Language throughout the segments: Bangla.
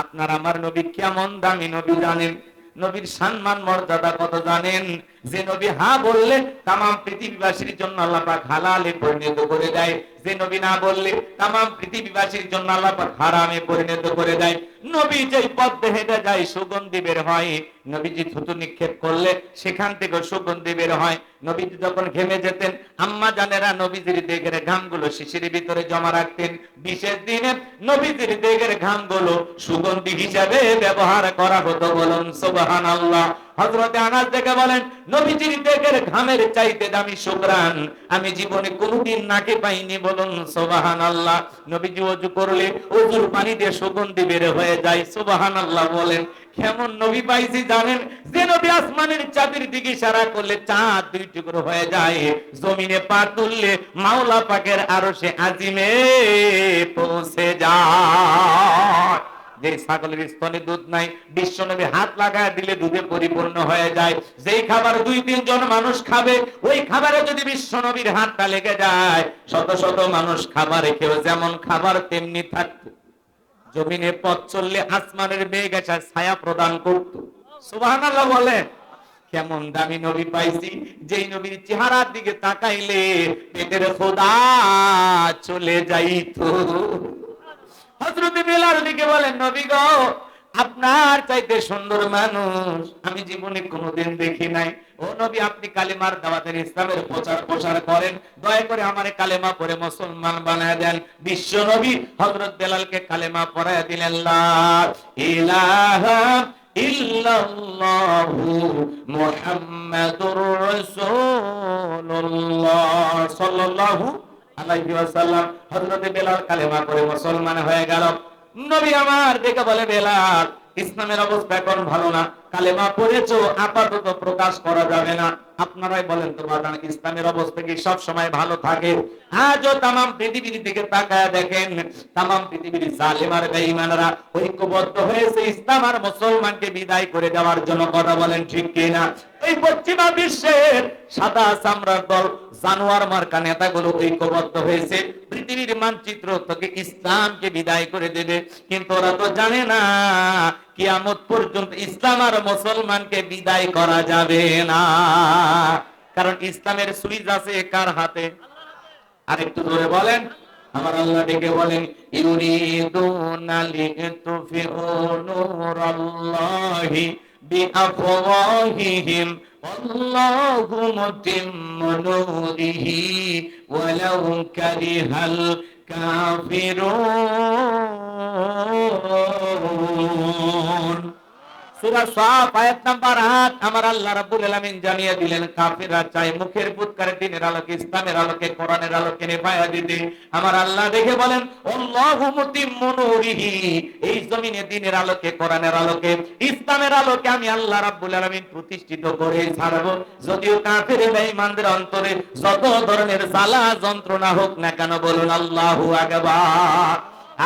আপনার আমার নবী কেমন দামি নবী জানেন? নবীর সম্মান মর্যাদা কত জানেন? যে নবী হা বললে তাম পৃথিবীবাসীর জন্য আল্লাহ পাক হালালে পরিণত করে দেয়। যে নবী না বললে তাম পৃথিবীবাসীর জন্য আল্লাহ পাক হারামে পরিণত করে দেয়। নবী যেই পথে হেঁটে যায়, সুগন্ধি বের হয়। নবীজি থুতু নিক্ষেপ করলে সেখান থেকে সুগন্ধি বের হয়। নবীজি যখন ঘেমে যেতেন, আম্মা জানেরা নবীজির দেগের ঘামগুলো শিশির ভিতরে জমা রাখতেন। বিশেষ দিনে নবীজির দেগের ঘামগুলো সুগন্ধি হিসাবে ব্যবহার করা হতো বলুন সুবহান আল্লাহ হজরতে আনাস দেখে বলেন, নবীজির দেগের ঘামের চাইতে দামি শুকরান আমি জীবনে কোনোদিন নাকে পাইনি বলুন সুবহান আল্লাহ নবীজি অজু করলে অজুর পানি দিয়ে সুগন্ধি বের হয়ে যায় সুবহান আল্লাহ বলেন। কেমন নবী পাইছি জানেন? যে নবী আসমানের চাঁদের দিকে ইশারা করলে চাঁদ দুই টুকরো হয়ে যায়, জমিনে পা তুললে মাওলা পাকের আরও সে আজিমে পৌঁছে যায়। যে ছাগলের স্তনে দুধ নাই, বিশ্ব নবী হাত লাগায় দিলে দুধে পরিপূর্ণ হয়ে যায়। যেই খাবার দুই, তিনজন মানুষ খাবে, ওই খাবারে যদি বিশ্ব নবীর হাতটা লেগে যায়, শত শত মানুষ খাবারে কেউ যেমন খাবার তেমনি থাকতো। জমিনে পথ চললে আসমানের মেঘ এসে ছায়া প্রদান করত। সুবহানাল্লাহ বলেন, কেমন দামি নবী পাইছি, যেই নবীর চেহারার দিকে তাকাইলে পেটের খোদা চলে যাইতো। হজরত বেলাল দিকে বলেন, নবী গো, আপনার চাইতে সুন্দর মানুষ আমি জীবনে কোনোদিন দেখি নাই। ও নবী, আপনি কালেমার দাওয়াতের ইসলামের প্রচার প্রসার করেন। দয়া করে আমারে কালেমা পড়ে মুসলমান বানায় দেন। বিশ্ব নবী, হযরত বেলালকে কালেমা পড়ায় দিলেন ইলাহা ইল্লাল্লাহু সাল্লাল্লাহু আলাইহি ওয়াসাল্লাম বেলাল কালেমা মুসলমান হয়ে গেল। নবী আমার দেখে বলে, বেলাল, ইসলামের অবস্থা এখন ভালো না। কালেমা আপাতত প্রকাশ করা যাবে না। আপনারাই বলেন ইসলামের অবস্থা কি সব সময় ভালো থাকে? পৃথিবীর দিকে তাকায় দেখেন। পৃথিবীর বেঈমানরা ঐক্যবদ্ধ হয়েছে। ইসলাম আর মুসলমানকে বিদায় করে দেওয়ার জন্য কথা বলেন ঠিক কিনা? এই পশ্চিমা বিশ্বের সাদা চামড়ার দল জানোয়ার মার্কা নেতাগুলো ঐক্যবদ্ধ হয়েছে। পৃথিবীর মানচিত্র থেকে ইসলামকে বিদায় করে দেবে। কিন্তু ওরা তো জানে না, কিয়ামত পর্যন্ত ইসলাম আর মুসলমানকে বিদায় করা যাবে না। কারণ ইসলামের সুইচ আছে কার হাতে? আর একটু ধরে বলেন। আমার আল্লাহ ডেকে বলেন, ইউরিদুনা লিতুফিউ নূরাল্লাহি بأفواههم والله متم نوره ولو كره الكافرون. সূরা সাফ, আয়াত নাম্বার 8 আমার আল্লাহ রাব্বুল আলামিন জানিয়ে দিলেন, কাফিররা চায় মুখের পুৎকারে দিনের আলোকে, ইসলামের আলোকে, কোরআনের আলোকে নেভায়া দিতে। আমার আল্লাহ দেখে বলেন, আল্লাহু মুতিম্মু নূরিহি। এই জমিনে দিনের আলোকে, কোরআনের আলোকে, ইসলামের আলোকে আমি আল্লাহ প্রতিষ্ঠিত করে ছাড়ব। যদিও কাফির বেঈমানদের অন্তরে যত ধরনের জ্বালা যন্ত্রণা হোক না কেন, বলুন আল্লাহু আকবার।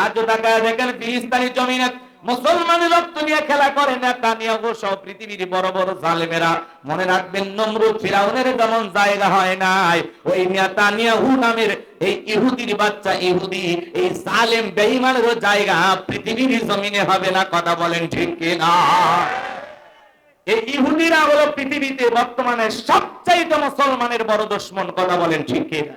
আজ টাকা দেখেন, ফিলিস্তিনি জমিনে মুসলমানের রক্ত নিয়ে খেলা করে নেতা নিয়ে সব পৃথিবীর বড় বড় জালেমেরা। মনে রাখবেন, নমরুদ ফিরাউনের যেমন জায়গা হয় নাই। ওই নেতা নিয়ে হু নামের এই ইহুদির বাচ্চা ইহুদি, এই জালেম, বেঈমানেরও জায়গা পৃথিবীর জমিনে হবে না, কথা বলেন ঠিক কিনা? এই ইহুদিরা হলো পৃথিবীতে বর্তমানে সবচাইতে মুসলমানের বড় দুশ্মন, কথা বলেন ঠিক কিনা?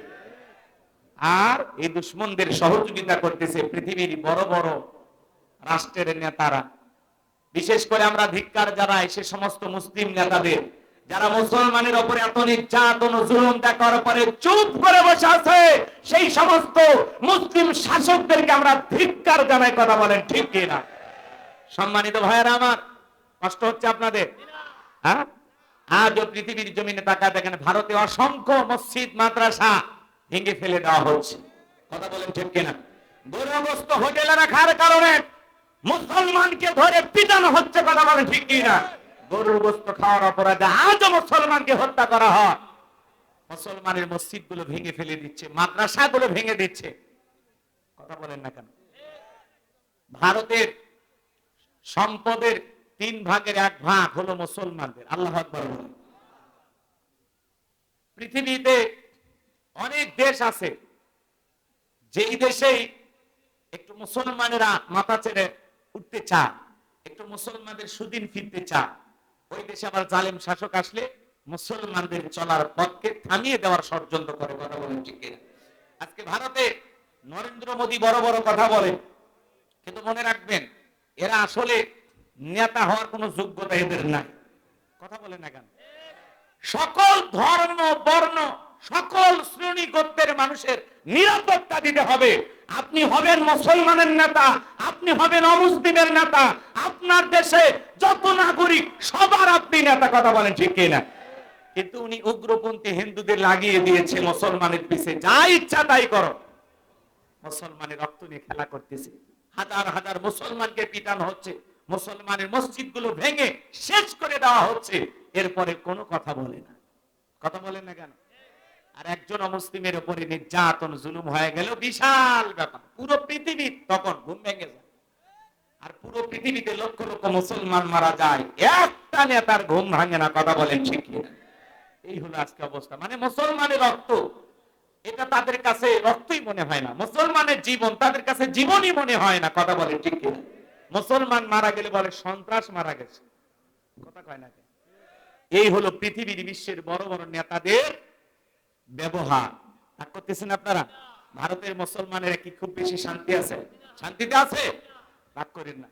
আর এই দুশ্মনদের সহযোগিতা করতেছে পৃথিবীর বড় বড় রাষ্ট্রের নেতারা। বিশেষ করে আমরা ধিক্কার জানাই সে সমস্ত মুসলিম নেতাদের, যারা মুসলমানের ওপরে এত নির্যাতন জুলুম দেখার পরে চুপ করে বসে আছে, সেই সমস্ত মুসলিম শাসকদেরকে আমরা ধিক্কার জানাই কথা বলেন ঠিক কিনা সম্মানিত ভাইয়েরা আমার, কষ্ট হচ্ছে আপনাদের? হ্যাঁ? আজও পৃথিবীর জমিনে তাকা দেখেন, ভারতে অসংখ্য মসজিদ, মাদ্রাসা ভেঙে ফেলে দেওয়া হচ্ছে। কথা বলেন ঠিক কিনা দুরবস্থ হোটেলে রাখার কারণে মুসলমানকে ধরে পিটানো হচ্ছে কথা বলে ঠিক কিনা? গরুর গোস্ত খাওয়ার অপরাধে আজও মুসলমানকে হত্যা করা হয়। মুসলমানের মসজিদগুলো ভেঙে ফেলে দিচ্ছে মাদ্রাসা গুলো ভেঙে দিচ্ছে। কথা বলেন না কেন? ভারতের সম্পদের তিন ভাগের এক ভাগ হলো মুসলমানদের। আল্লাহ পৃথিবীতে অনেক দেশ আছে, যেই দেশেই একটু মুসলমানেরা মাথা ছেড়ে উঠতে চায়, একটু মুসলমানদের সুদিন ফিরতে চায়। ওই দেশে আবার জালেম শাসক আসলে মুসলমানদের চলার পথকে থামিয়ে দেওয়ার ষড়যন্ত্র করে ঠিক আজকে ভারতে নরেন্দ্র মোদী বড় বড় কথা বলে, কিন্তু মনে রাখবেন, এরা আসলে নেতা হওয়ার কোনো যোগ্যতা এদের নাই। কথা বলে না কেন? সকল ধর্ম, বর্ণ সকল শ্রেণি গোত্রের মানুষের নিরাপত্তা দিতে হবে। আপনি হবেন মুসলমানের নেতা, আপনি হবেন অমুসলিমের নেতা, আপনার দেশে যত নাগরিক, সবার আপনি নেতা, কথা বলেন ঠিক কিনা? কিন্তু উনি উগ্রপন্থী হিন্দুদের লাগিয়ে দিয়েছে মুসলমানের পিছে। যা ইচ্ছা তাই করো। মুসলমানের রক্ত নিয়ে খেলা করতেছে। হাজার হাজার মুসলমানকে পিটানো হচ্ছে। মুসলমানের মসজিদগুলো ভেঙে শেষ করে দেওয়া হচ্ছে। এরপরে কোনো কথা বলে না। কথা বলেন না কেন? আর একজন অমুসলিমের উপরে নির্যাতন, জুলুম হয়ে গেল বিশাল ব্যাপার। পুরো পৃথিবী তখন ঘুম ভেঙে যায়। আর পুরো পৃথিবীতে লক্ষ লক্ষ মুসলমান মারা যায়। একটা নেতার ঘুম ভাঙে না, কথা বলেন ঠিক এই হলো আজকে অবস্থা। মানে মুসলমানের রক্ত, এটা তাদের কাছে রক্তই মনে হয় না। মুসলমানের জীবন তাদের কাছে জীবনই মনে হয় না, কথা বলে ঠিক মুসলমান মারা গেলে বলে, সন্ত্রাস মারা গেছে। কথা কয় না এই হলো পৃথিবীর বিশ্বের বড় বড় নেতাদের ব্যবহার। তা করতেছেন আপনারা? ভারতের মুসলমানের কি খুব বেশি শান্তি আছে? শান্তিতে আছে? রাগ করেন না।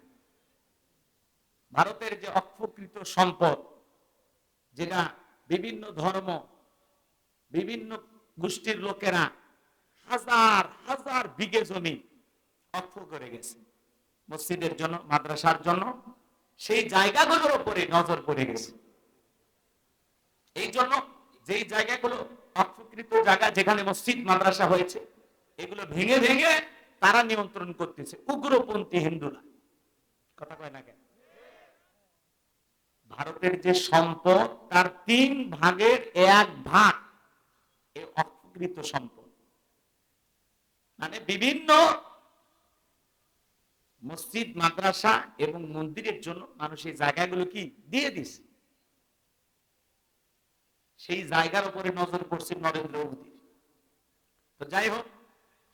ভারতের যে অপকৃত সম্পদ, যেটা বিভিন্ন ধর্ম, বিভিন্ন গোষ্ঠীর লোকেরা হাজার হাজার বিঘে জমি অক্ষ করে গেছে। মসজিদের জন্য, মাদ্রাসার জন্য, সেই জায়গাগুলোর উপরে নজর পড়ে গেছে। এই জন্য যেই জায়গাগুলো অপকৃত জায়গা যেখানে মসজিদ, মাদ্রাসা হয়েছে, এগুলো ভেঙে ভেঙে তারা নিয়ন্ত্রণ করতেছে। উগ্রপন্থী হিন্দুরা। কথা কয় না কেন? ভারতের যে সম্পদ, তার তিন ভাগের এক ভাগ এই অকৃত সম্পদ। মানে বিভিন্ন মসজিদ, মাদ্রাসা এবং মন্দিরের জন্য মানুষ এই জায়গাগুলো কি? দিয়ে দিছে। সেই জায়গার উপরে নজর পড়ছে নরেন্দ্র মোদীর। তো যাই হোক,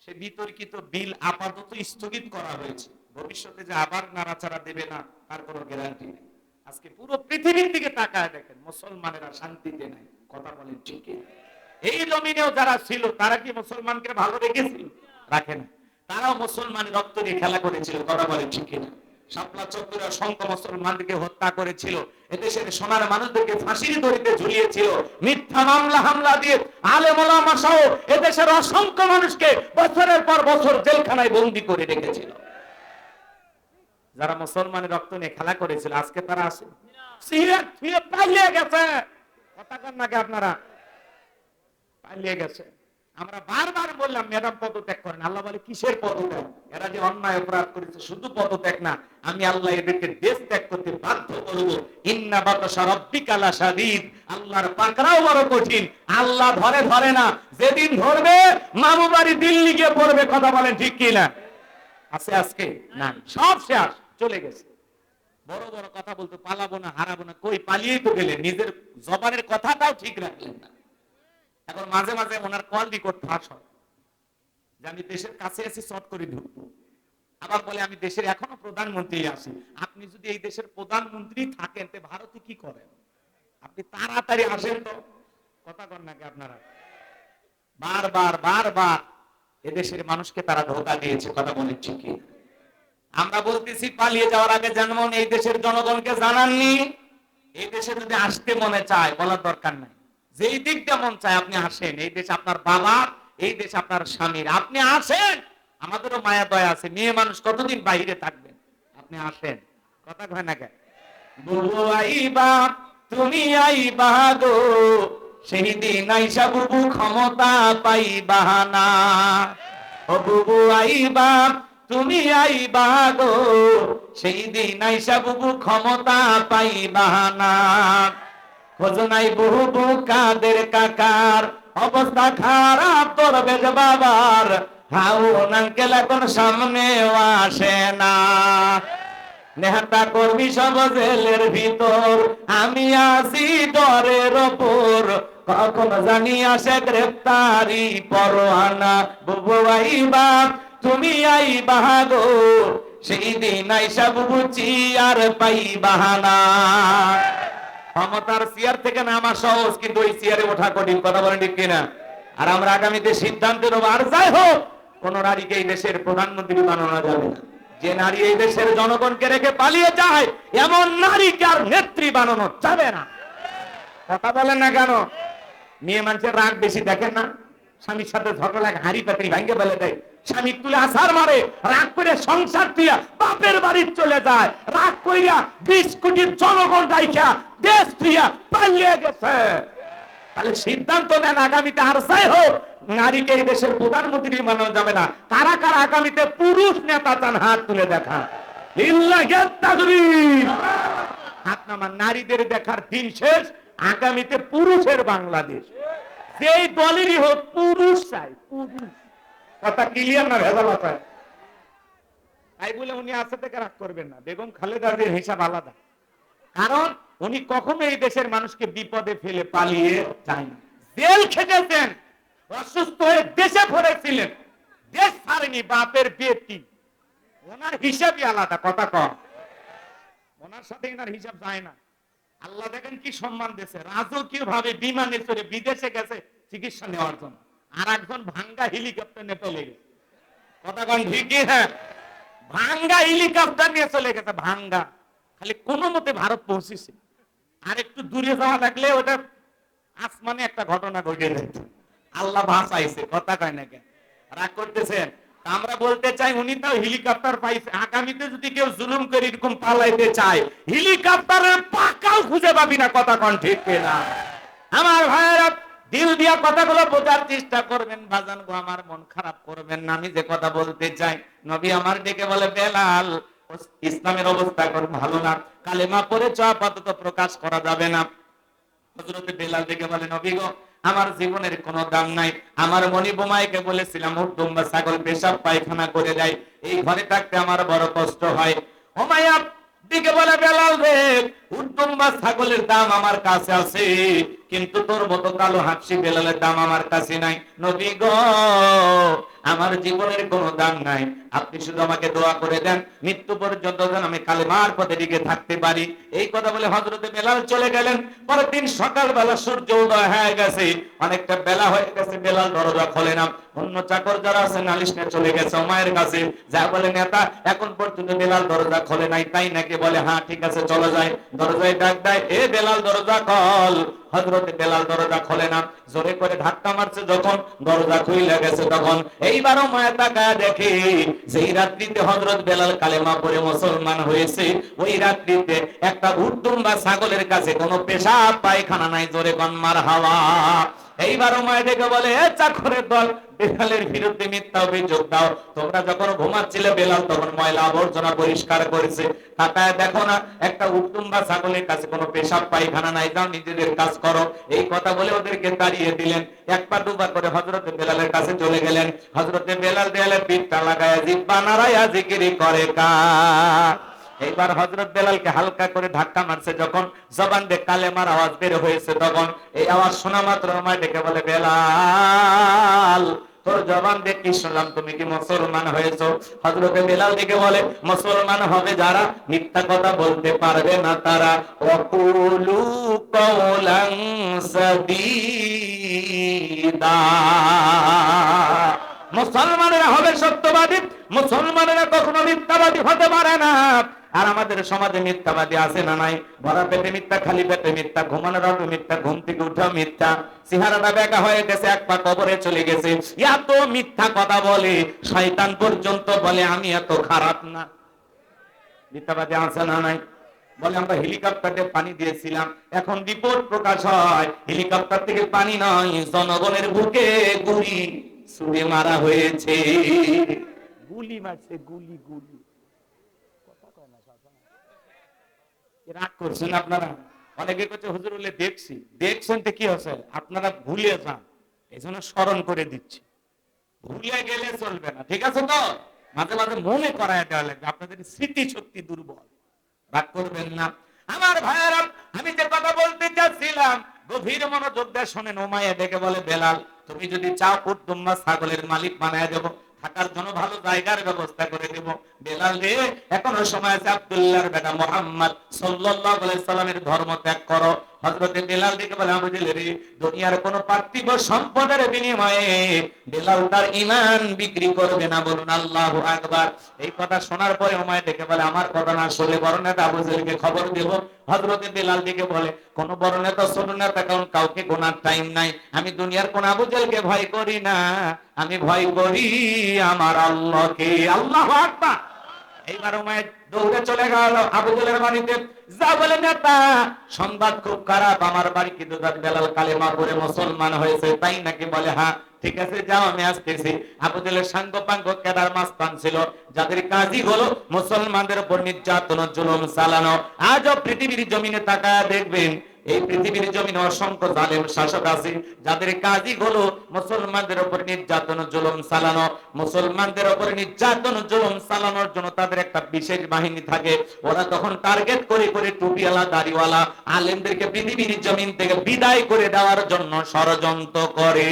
সে বিতর্কিত বিল আপাতত স্থগিত করা হয়েছে। ভবিষ্যতে যে আবার নাড়াচাড়া দেবে না, তার কোনো গ্যারান্টি নেই। আজকে পুরো পৃথিবীর দিকে তাকায় দেখেন, মুসলমানেরা শান্তিতে নাই, কথা বলেন ঠিকই। এই জমিনেও যারা ছিল, তারা কি মুসলমানকে ভালো রেখেছিল? রাখে না। তারাও মুসলমানের রক্ত নিয়ে খেলা করেছিল, কথা বলে ঠিক না। অসংখ্য হত্যা করেছিল। এদেশের সোনার মানুষদেরকে ফাঁসির দড়িতে ঝুলিয়েছিল। মিথ্যা মামলা, হামলা দিয়ে এদেশের অসংখ্য মানুষকে বছরের পর বছর জেলখানায় বন্দি করে রেখেছিল। যারা মুসলমানের রক্ত নিয়ে খেলা করেছিল, আজকে তারা আসে পালিয়ে গেছে। কথা কন নাকি আপনারা পালিয়ে গেছে। আমরা বারবার বললাম, ম্যাডাম, পদত্যাগ করেন। আল্লাহ বলে, কিসের পদত্যাগ? এরা যে অন্যায় অপরাধ করেছে, শুধু পদত্যাগ না, আমি আল্লাহ এদেরকে দেশ ত্যাগ করতে বাধ্য করব। ইন্না বাতাসা রব্বিকালা শাদীদ আল্লাহর পাকড়াও বড় কঠিন। আল্লাহ ধরে ধরে না, যেদিন ধরবে মামু বাড়ি দিল্লি গিয়ে পড়বে, কথা বলেন ঠিক কি না আছে আজকে? না। সব শেষ, চলে গেছে। বড় বড় কথা বলতো পালাবো না, হারাবো না, কই পালিয়েই তো গেলেন নিজের জবানের কথাটাও ঠিক রাখলেন না। এখন মাঝে মাঝে ওনার কল রেকর্ড ফাঁস হয়। যে আমি দেশের কাছে আছি শর্ট করে ঢুকবো আবার বলে, আমি দেশের এখনও প্রধানমন্ত্রী আছি। আপনি যদি এই দেশের প্রধানমন্ত্রী থাকেন, তে ভারতে কি করেন? আপনি তাড়াতাড়ি আসেন তো। কথা কন নাকি আপনারা? বারবার বারবার এদেশের মানুষকে তারা ধোকা দিয়েছে, কথা বলে ঠিকই আমরা বলতেছি, পালিয়ে যাওয়ার আগে যেমন এই দেশের জনগণকে জানাননি। এই দেশে যদি আসতে মনে চায়, বলার দরকার নাই। যেই দিকটা মন চায় আপনি আসেন, এই দেশ আপনার বাবার এই দেশ আপনার স্বামীর। আপনি আসেন, আমাদেরও মায়া দয়া আছে, মেয়ে মানুষ কতদিন বাইরে থাকবেন আপনি আসেন। কথা কয় না কেন? বুবু আইবা, তুমি আইবা গো, সেই দিন আইসা বুবু ক্ষমতা পাইবা না। ও বুবু আইবা, তুমি আইবা গো, সেই দিন আইসা বুবু ক্ষমতা পাইবা না। খোঁজনাই বহু কাদের কাকার। অবস্থা খারাপ তোর বেজ বাবার। হাউ নাঙ্কেল এখন সামনে আসে না। নেহাটা করবি সব জেলের ভিতর। আমি আসি ডরের ওপর। কখন জানি আসে গ্রেপ্তারি পরোয়ানা। বুবু আইবা, তুমি আইবা গো। সেই দিন আইসা বুঝি আর পাই বাহানা ক্ষমতার চেয়ার থেকে নামা সহজ কিন্তু ওই চেয়ারে ওঠা কঠিন। কথা বলেন ঠিক কিনা? আর আমরা আগামীতে সিদ্ধান্ত নেব, আর যাই হোক, কোন নারীকে এই দেশের প্রধানমন্ত্রী বানানো যাবে না। যে নারী এই দেশের জনগণকে রেখে পালিয়ে যায়, এমন নারীকে আর নেত্রী বানানো যাবে না। কথা বলেন না কেন? মেয়ে মানুষের রাগ বেশি দেখেন না? স্বামীর সাথে ঝগড়া লাগে পাতি ভাঙ্গে ফেলে দেয়। স্বামী তুলে আসার মারে, রাগ করে সংসার দিয়া বাপের বাড়ি চলে যায়। রাগ কইরা বিশ কোটির জনগণ রাইখা দেশ দিয়া পালিয়ে গেছে। তাহলে সিদ্ধান্ত আগামীতে আর যাই হোক, নারীকে এই দেশের প্রধানমন্ত্রী বানানো যাবে না। কারা কারা আগামীতে পুরুষ নেতা চান, হাত তুলে দেখা। হাত নামা নারীদের দেখার দিন শেষ, আগামীতে পুরুষের বাংলাদেশ। যেই দলেরই হোক পুরুষ চাই পুরুষ। কথা ক্লিয়ার না ভেজাল আছে? তাই বলে উনি আছে থেকে রাগ করবেন না। বেগম খালেদা জিয়ার হিসাব আলাদা। কারণ উনি কখনো এই দেশের মানুষকে বিপদে ফেলে পালিয়ে যায় না। জেল খেটেছেন অসুস্থ হয়ে দেশে পড়েছিলেন দেশ ছাড়েনি বাপের বেটি ওনার হিসাবই আলাদা কথা কম। ওনার সাথে এনার হিসাব যায় না। আল্লাহ দেখেন কি সম্মান দিয়েছে। রাজকীয় ভাবে বিমানে চড়ে বিদেশে গেছে চিকিৎসা নেওয়ার জন্য। আর একজন ভাঙ্গা হেলিকপ্টার নিয়ে চলে গেছে। কথা কন ঠিকই হ্যাঁ। ভাঙ্গা হেলিকপ্টার নিয়ে চলে গেছে, ভাঙ্গা। খালি কোনো মতে ভারত পৌঁছেছে। আর একটু দূরে যাওয়া লাগলে ওটা আসমানে একটা ঘটনা ঘটে যেত আল্লাহ ভাসাইছে কথা কয় না কেন? রাগ করতেছেন? আমরা বলতে চাই, উনি তাও হেলিকপ্টার পাইছে। আগামীতে যদি কেউ জুলুম করে এরকম পালাইতে চায় হেলিকপ্টারের পাকাও খুঁজে পাবি না, কথা কন ঠিক না আমার ভাইয়েরা, দিল দিয়া কথাগুলো বোঝার চেষ্টা করবেন, বাজান গো, আমার মন খারাপ করবেন না, আমি যে কথা বলতে চাই, নবী আমার ডেকে বলে, বেলাল ইসলামের অবস্থা এখন ভালো না, কালেমা চ, আপাতত প্রকাশ করা যাবে না। হজরতে বেলাল ডেকে বলে, নবী গো আমার জীবনের কোনো দাম নাই। আমার মনি বোমাইকে বলেছিলাম উদ্দম বা ছাগল, পেশাব, পায়খানা করে দেয় এই ঘরে থাকতে আমার বড় কষ্ট হয়। ওমাইয়া দিকে বলে, বেলাল রে উদ্দম বা ছাগলের দাম আমার কাছে আছে, কিন্তু তোর মতো কালো হাসি বেলালের দাম আমার কাছে নাই। নবী গো, আমার জীবনের কোনো দাম নাই। আপনি শুধু আমাকে দোয়া করে দেন, মৃত্যু পর্যন্ত যেন আমি কালেমার পথে দিকে থাকতে পারি। এই কথা বলে হজরতে বেলাল চলে গেলেন। পরের দিন সকালবেলা সূর্য উদয় হয়ে গেছে। অনেকটা বেলা হয়ে গেছে, বেলাল দরজা খোলে না। অন্য চাকর যারা আছে, নালিশ নিয়ে চলে গেছে মায়ের কাছে। যা বলে নেতা, এখন পর্যন্ত বেলাল দরজা খোলে নাই, তাই নাকি বলে হ্যাঁ ঠিক আছে, চলে যায় দরজায় ডাক দেয়, এ বেলাল, দরজা কল হজরতে বেলাল দরজা খোলে না। জোরে করে ধাক্কা মারছে যখন, দরজা খুইলে গেছে তখন। এইবারও মায়ের তাকায় দেখে, যেই রাত্রিতে হজরত বেলাল কালেমা পরে মুসলমান হয়েছে, ওই রাত্রিতে একটা উর্দুম বা ছাগলের কাছে কোনো পেশাব, পায়খানা নাই, জোরে কন্মার হাওয়া। এইবারও মায়ের দেখে বলে, এ চাকরের দল, বেলালের বিরুদ্ধে মিথ্যা অভিযোগ দাও। তোমরা যখন ঘুমাচ্ছিলে, বেলাল তখন ময়লা আবর্জনা পরিষ্কার করেছে। তাকায় দেখো না, একটা উত্তম বা ছাগলের কাছে কোনো পেশাব, পায়খানা নাই। যাও, নিজেদের কাজ করো। এই কথা বলে ওদেরকে তাড়িয়ে দিলেন। এক পা দুবার করে হজরতে বেলালের কাছে চলে গেলেন। হজরতে বেলাল দেয়ালে পিঠটা লাগায় জিব্বা নাড়াইয়া জিকিরি করে, কা এইবার হজরত বেলালকে হালকা করে ধাক্কা মারছে, যখন জবান দিয়ে কালেমার আওয়াজ বের হয়েছে, তখন এই আওয়াজ শোনা মাত্র ডেকে বলে, বেলাল মুসলমান হবে যারা মিথ্যা কথা বলতে পারবে না তারা। অকুলু মুসলমানেরা হবে সত্যবাদী, মুসলমানেরা কখনো মিথ্যাবাদী হতে পারে না। আর আমাদের সমাজে মিথ্যাবাদী আছে না নাই? ভরা পেটে মিথ্যা, খালি পেটে মিথ্যা, ঘুমানোর আগে মিথ্যা, ঘুম থেকে উঠাও মিথ্যা। চেহারাটা বেকা হয়ে গেছে, এক পা কবরে চলে গেছে। এত মিথ্যা কথা বলে, শয়তান পর্যন্ত বলে, আমি এত খারাপ না। মিথ্যাবাদী আছে না নাই? বলে, আমরা হেলিকপ্টারে পানি দিয়েছিলাম। এখন রিপোর্ট প্রকাশ হয়, হেলিকপ্টার থেকে পানি নয়, জনগণের বুকে গুলি ছুড়ে মারা হয়েছে। গুলি মারছে, গুলি গুলি। রাগ করছেন আপনারা? অনেকে করছে হুজুর বলে দেখছি। দেখছেন তো কি হচ্ছে? আপনারা ভুলে যান। এই জন্য স্মরণ করে দিচ্ছি। ভুলে গেলে চলবে না, ঠিক আছে তো? মাঝে মাঝে মনে করায় দেওয়া লাগবে, আপনাদের স্মৃতি শক্তি দুর্বল। রাগ করবেন না। আমার ভাইয়েরা, আমি যে কথা বলতে চাচ্ছিলাম, গভীর মনোযোগ দিয়ে শোনেন ওমায়া ডেকে বলে, বেলাল, তুমি যদি চাও কুটুম্বা ছাগলের মালিক বানায় দেব থাকার জন্য ভালো জায়গার ব্যবস্থা করে দেব। বেলাল রে, এখনও সময় আছে আব্দুল্লাহর বেটা মোহাম্মদ সাল্লাল্লাহু আলাইহি সাল্লামের ধর্ম ত্যাগ করো। হযরতে বেলাল দিকে বলে জেলে রে দুনিয়ার কোন পার্থিব সম্পদের বিনিময়ে বেলাল তার ঈমান বিক্রি করবে না বলুন আল্লাহু আকবার। এই কথা শোনার পরে ওমায় ডেকে বলে, আমার কথা না শুনে বড় নেতা আবু জেলকে খবর দেব? হযরতে বেলাল দিকে বলে, কোন বড় নেতা ছোট নেতা কারণ কাউকে গোনার টাইম নাই। আমি দুনিয়ার কোন আবু জেলকে ভয় করি না। আমি ভয় করি আমার আল্লাহকে। আল্লাহু আকবার। এইবার উমায় দৌড়ে চলে গেল বাড়িতে। যা বলে, নেতা, সংবাদ খুব খারাপ। আমার বাড়ি কিন্তু বেলাল কালেমা পড়ে মুসলমান হয়েছে। তাই নাকি বলে হ্যাঁ ঠিক আছে, যাও, আমি আসতেছি। আবু জেলের সাঙ্গ পাঙ্গ কেদার ছিল। যাদের কাজই হলো মুসলমানদের উপর নির্যাতন, জুলুম চালানো। আজও পৃথিবীর জমিনে তাকায় দেখবেন এই পৃথিবীর জমিনে অসংখ্য জালেম শাসক আছে, যাদের কাজই হলো মুসলমানদের উপর নির্যাতন, জুলুম, চালানো। মুসলমানদের উপর নির্যাতন, জুলুম, চালানোর জন্য তাদের একটা বিশেষ বাহিনী থাকে। ওরা তখন টার্গেট করে করে টুপিওয়ালা, দাড়িওয়ালা আলেমদেরকে পৃথিবীর জমিন থেকে বিদায় করে দেওয়ার জন্য ষড়যন্ত্র করে।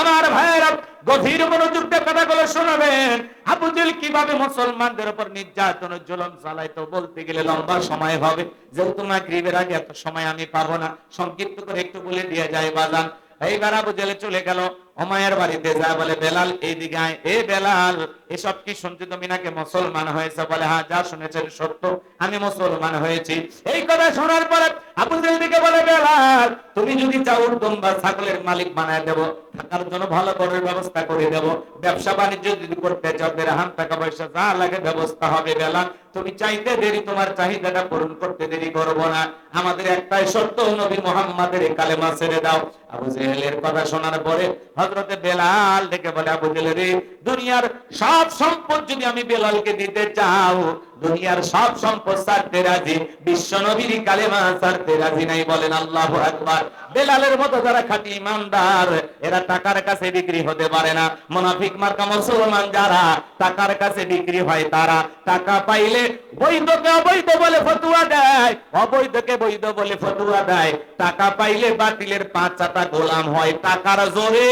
আমার ভাইয়েরা গভীর মনোযোগ কথা কথাগুলো শোনাবেন। আবুজেল কীভাবে মুসলমানদের উপর নির্যাতন জুলুম চালাইতো বলতে গেলে লম্বা সময় হবে। যেহেতু না মাগরিবের আগে এত সময় আমি পাবো না, সংক্ষিপ্ত করে একটু বলে দিয়ে যায় বাজান। এইবার আবু জেলে চলে গেল। ওমায়ের বাড়িতে যায় বলে বেলাল, এইদিকে আয়। এ বেলাল, এসব কি শুনছি তুমি নাকি মুসলমান হয়েছে? বলে হ্যাঁ যা শুনেছেন সত্য, আমি মুসলমান হয়েছি। এই কথা শোনার পরে আবু জেল দিকে বলে, বেলাল, তুমি যদি চাও উদ্যম বা ছাগলের মালিক বানায় দেব, থাকার জন্য ভালো করে ব্যবস্থা করে দেব। ব্যবসা বাণিজ্য যদি করতে চাও, দেড়হাম টাকা পয়সা যা লাগে ব্যবস্থা হবে, বেলাল। তুমি চাইতে দেরি, তোমার চাহিদাটা পূরণ করতে দেরি করব না। আমাদের একটাই শর্ত নবী মোহাম্মদের কালেমা ছেড়ে দাও। আবু জেহেলের কথা শোনার পরে হযরতে বেলাল ডেকে বলে, আবু জেহেল রে দুনিয়ার সব সম্পদ যদি আমি বেলালকে দিতে চাও দুনিয়ার সব সম্পদ ছাড়তে রাজি, বিশ্ব নবীর কালেমা ছাড়তে রাজি নাই বলেন আল্লাহু আকবার। বেলালের মতো যারা খাঁটি ইমানদার, এরা টাকার কাছে বিক্রি হতে পারে না। মুনাফিক মার্কা মুসলমান যারা, টাকার কাছে বিক্রি হয় তারা। টাকা পাইলে বৈধকে অবৈধ বলে ফতুয়া দেয়, অবৈধকে বৈধ বলে ফতুয়া দেয়। টাকা পাইলে বাতিলের পাঁচ চাটা গোলাম হয়, টাকার জোরে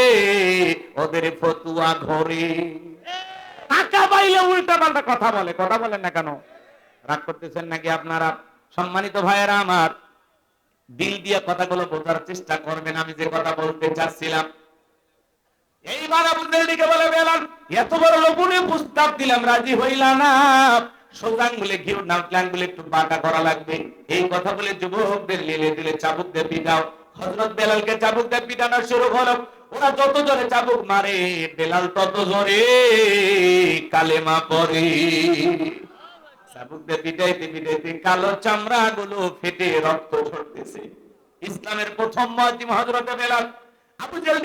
ওদের ফতুয়া ঘরে। টাকা পাইলে উল্টা পাল্টা কথা বলে, কথা বলেন না কেন? রাগ করতেছেন নাকি আপনারা? সম্মানিত ভাইয়েরা আমার, দিল দিয়ে কথাগুলো বোঝার চেষ্টা করবেন, আমি যে কথা বলতে চাচ্ছিলাম। এইবার আপনাদের দিকে বলে বেলাল এত বড় লোকুনে প্রস্তাব দিলাম, রাজি হইলা না। বলে ঘিউ নামলাং বলে একটু বাঁকা করা লাগবে। এই কথা বলে যুবকদের লেলে দিলে চাবুক দিয়ে পিটাও। হজরত বেলালকে চাবুক দিয়ে পিটানো শুরু হলো ওরা যত জোরে চাবুক মারে, বেলাল তত জোরে কালেমা পরে চাবুক দিয়ে পিটাইতে পিটাইতে কালো চামড়া গুলো ফেটে রক্ত ঝরতেছে। ইসলামের প্রথম মহাজিম হজরত বেলাল আবু জেল